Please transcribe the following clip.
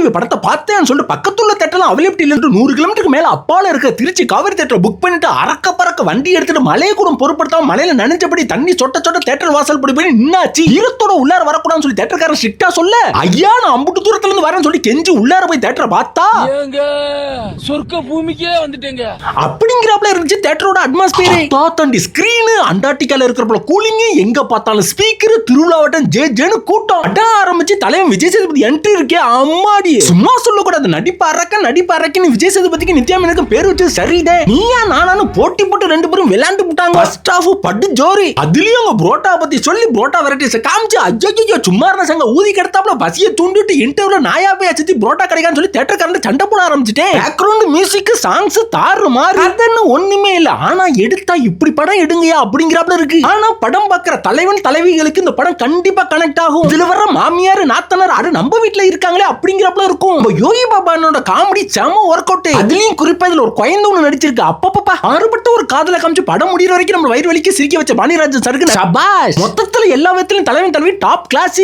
தலைவி படத்தை பார்த்தேன்னு சொல்லிட்டு பக்கத்துள்ள தேட்டர்லாம் அவைலபிலிட்டி இல்லைன்னு நூறு கிலோமீட்டருக்கு மேல அப்பால இருக்க திருச்சி காவிரி தேட்டர் புக் பண்ணிட்டு அறக்க பறக்க வண்டி எடுத்துட்டு மலையை கூட பொருட்படுத்தாம மலையில நனைஞ்சபடி தண்ணி சொட்ட சொட்ட தேட்டர் வாசல் படி போய் நின்னாச்சு. ஈரத்தோட உள்ளார வரக்கூடாதுன்னு சொல்லி தேட்டர்காரன் ஸ்ட்ரிக்டா சொல்ல ஐயா நான் அம்புட்டு தூரத்துல இருந்து வரேன்னு சொல்லி கெஞ்சி உள்ளார போய் தேட்டரை பார்த்தா? சொர்க்க பூமிக்கே வந்துட்டேங்க. அப்படிங்கிறப்பல இருந்துச்சு தேட்டரோட அட்மாஸ்பியர் தாத்தண்டி ஸ்கிரீனு அண்டார்டிகால இருக்கிறப்பல கூலிங் எங்க பார்த்தாலும் ஸ்பீக்கர் திருவிழாவட்டம் ஜே ஜேனு கூட்டம். அட ஆரம்பிச்சு தலைவன் விஜய் சேதுபதி என்ட்ரி இருக்கே அம்மாடி. சும்மா சொல்லக்கூடாது. நடிப்பு அரக்க நடிப்பு அரக்கன்னு விஜய் சேதுபதிக்கு நித்யா மேனனுக்கு பேர் வச்சு சரிடே நீயா நானானு போட்டி போட்டு ரெண்டு பேரும் விளையாண்டு போட்டாங்க ஃபர்ஸ்ட் ஆஃப் பட்டு ஜோரி. அதுலயும் அவங்க புரோட்டா பத்தி சொல்லி புரோட்டா வெரைட்டிஸ் காமிச்சு ஐயோ சும்மா இருந்த சங்க ஊதி கிடத்தாப்புல பசியை தூண்டிட்டு இன்டர்வியூல நாயா போய் அச்சு புரோட்டா கிடைக்கான்னு சொல்லி தேட்டர் கரண்ட் சண்டை போட ஆரம்பிச்சிட்டேன். பேக்ரவுண்ட் மியூசிக் சாங்ஸ் தாறு மாறு. அதன்னு ஒண்ணுமே இல்ல. ஆனா எடுத்தா இப்படி படம் எடுங்கயா அப்படிங்கிறப்பல இருக்கு. ஆனா படம் பாக்குற தலைவன் தலைவிகளுக்கு இந்த படம் கண்டிப்பா கனெக்ட் ஆகும். இதுல வர மாமியார் நாத்தனார் அது நம்ம வீட்டுல இருக்காங்களே அப்படிங்கிறப்பல இருக்கும். நம்ம யோகி பாபானோட காமெடி செம ஒர்க் அவுட் அதுலயும் குறிப்பா இதுல ஒரு குழந்தை ஒண்ணு நடிச்சிருக்கு. அப்பப்பா மாறுபட்ட ஒரு காதல காமிச்சு படம் முடியிற வரைக்கும் நம்ம வயிறு வலிக்கு சிரிக்க வச்ச பாணிராஜன் சருக்கு சபாஷ்! மொத்தத்துல எல்லா விதத்திலும் தலைவன் தலைவி டாப் கிளாஸ்